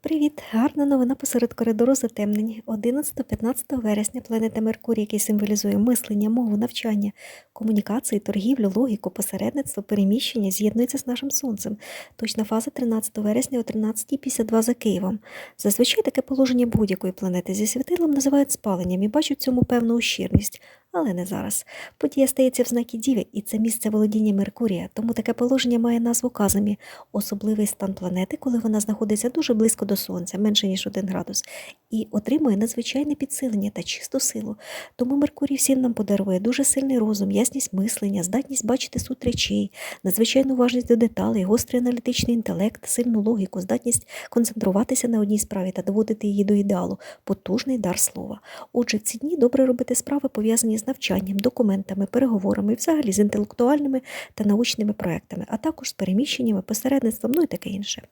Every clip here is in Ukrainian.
Привіт! Гарна новина посеред коридору затемнені. 11-15 вересня планета Меркурій, який символізує мислення, мову, навчання, комунікації, торгівлю, логіку, посередництво, переміщення, з'єднується з нашим сонцем. Точна фаза 13 вересня о 13.52 за Києвом. Зазвичай таке положення будь-якої планети зі світилом називають спаленням і бачать в цьому певну ущірність. Але не зараз. Подія стається в знакі Діви, і це місце володіння Меркурія, тому таке положення має назву казамі, особливий стан планети, коли вона знаходиться дуже близько до Сонця, менше ніж 1 градус, і отримує надзвичайне підсилення та чисту силу. Тому Меркурій всім нам подарує дуже сильний розум, ясність мислення, здатність бачити суть речей, надзвичайну уважність до деталей, гострий аналітичний інтелект, сильну логіку, здатність концентруватися на одній справі та доводити її до ідеалу, потужний дар слова. Отже, в ці дні добре робити справи, пов'язані з навчанням, документами, переговорами, і взагалі з інтелектуальними та научними проектами, а також з переміщеннями, посередництвом, ну і таке інше.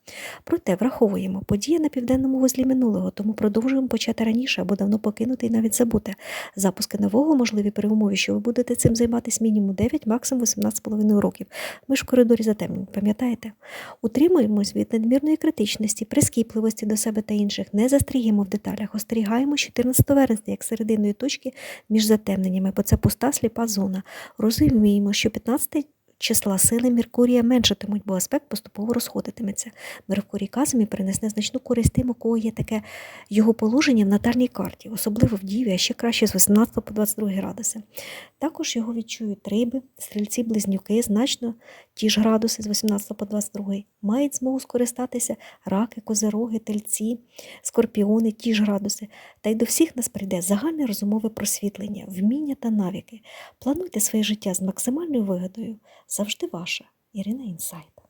Проте враховуємо подія на південному вузлі минулого, тому продовжуємо почати раніше або давно покинути і навіть забути. Запуски нового можливі при умові, що ви будете цим займатися мінімум 9, максимум 18,5 років. Ми ж в коридорі затемнень, пам'ятаєте? Утримуємось від надмірної критичності, прискіпливості до себе та інших, не застрігімо в деталях, остерігаємо 14 вересня як серединної точки між затемненнями, бо це пуста сліпа зона. Розуміємо, що 15 числа сили Меркурія меншатимуть, бо аспект поступово розходитиметься. Меркурій казамі принесе значну користь тим, у кого є таке його положення в натальній карті, особливо в Діві, а ще краще з 18 по 22 градуси. Також його відчують риби, стрільці, близнюки, значно ті ж градуси з 18 по 22. Мають змогу скористатися раки, козероги, тельці, скорпіони, ті ж градуси. Та й до всіх нас прийде загальне розумове просвітлення, вміння та навіки. Плануйте своє життя з максимальною вигодою. Завжди ваша Ірина Інсайт.